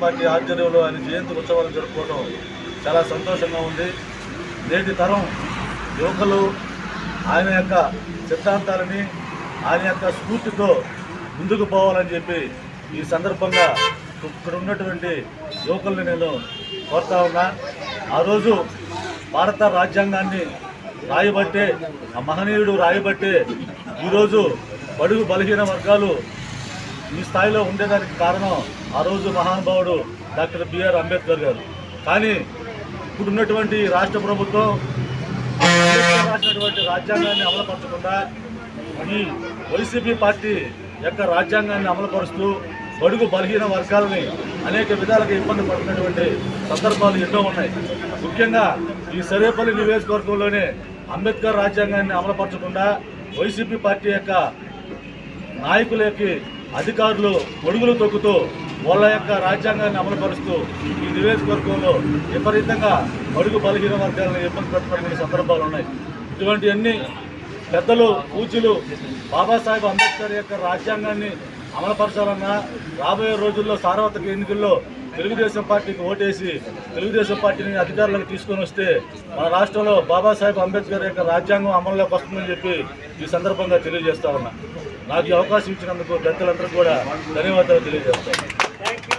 Party ఆధ్వర్యంలో ఆయన జయంతి ఉత్సవాలు జరుపుకోవడం చాలా సంతోషంగా ఉంది. నేటి తరం యువకులు ఆయన యొక్క సిద్ధాంతాలని ఆయన యొక్క స్ఫూర్తితో ముందుకు పోవాలని చెప్పి ఈ సందర్భంగా ఇక్కడ ఉన్నటువంటి యువకుల్ని నేను కోరుతా ఉన్నా. ఆ రోజు భారత రాజ్యాంగాన్ని రాయబట్టే ఆ మహనీయుడు రాయబట్టే ఈరోజు బడుగు బలహీన వర్గాలు ఈ స్థాయిలో ఉండేదానికి కారణం ఆ రోజు మహానుభావుడు డాక్టర్ బిఆర్ అంబేద్కర్ గారు. కానీ ఇప్పుడున్నటువంటి రాష్ట్ర ప్రభుత్వం రాసినటువంటి రాజ్యాంగాన్ని అమలుపరచకుండా ఈ వైసీపీ పార్టీ యొక్క రాజ్యాంగాన్ని అమలుపరుస్తూ బడుగు బలహీన వర్గాలని అనేక విధాలుగా ఇబ్బంది పడుతున్నటువంటి సందర్భాలు ఎన్నో ఉన్నాయి. ముఖ్యంగా ఈ సర్వేపల్లి నియోజకవర్గంలోనే అంబేద్కర్ రాజ్యాంగాన్ని అమలుపరచకుండా వైసీపీ పార్టీ యొక్క నాయకులకి అధికారులు పొడుగులు తొక్కుతూ వాళ్ళ యొక్క రాజ్యాంగాన్ని అమలుపరుస్తూ ఈ నియోజకవర్గంలో విపరీతంగా అడుగు బలహీన వర్గాలను ఇబ్బంది పెడుతున్నటువంటి సందర్భాలు ఉన్నాయి. ఇటువంటివన్నీ పెద్దలు పూజలు బాబాసాహెబ్ అంబేద్కర్ యొక్క రాజ్యాంగాన్ని అమలుపరచాలన్నా రాబోయే రోజుల్లో సార్వత్రిక ఎన్నికల్లో తెలుగుదేశం పార్టీకి ఓటేసి తెలుగుదేశం పార్టీని అధికారులకు తీసుకొని వస్తే మన రాష్ట్రంలో బాబాసాహెబ్ అంబేద్కర్ యొక్క రాజ్యాంగం అమల్లోకి వస్తుందని చెప్పి ఈ సందర్భంగా తెలియజేస్తా ఉన్నా. నాకు ఈ అవకాశం ఇచ్చినందుకు పెద్దలందరూ కూడా ధన్యవాదాలు తెలియజేస్తాను.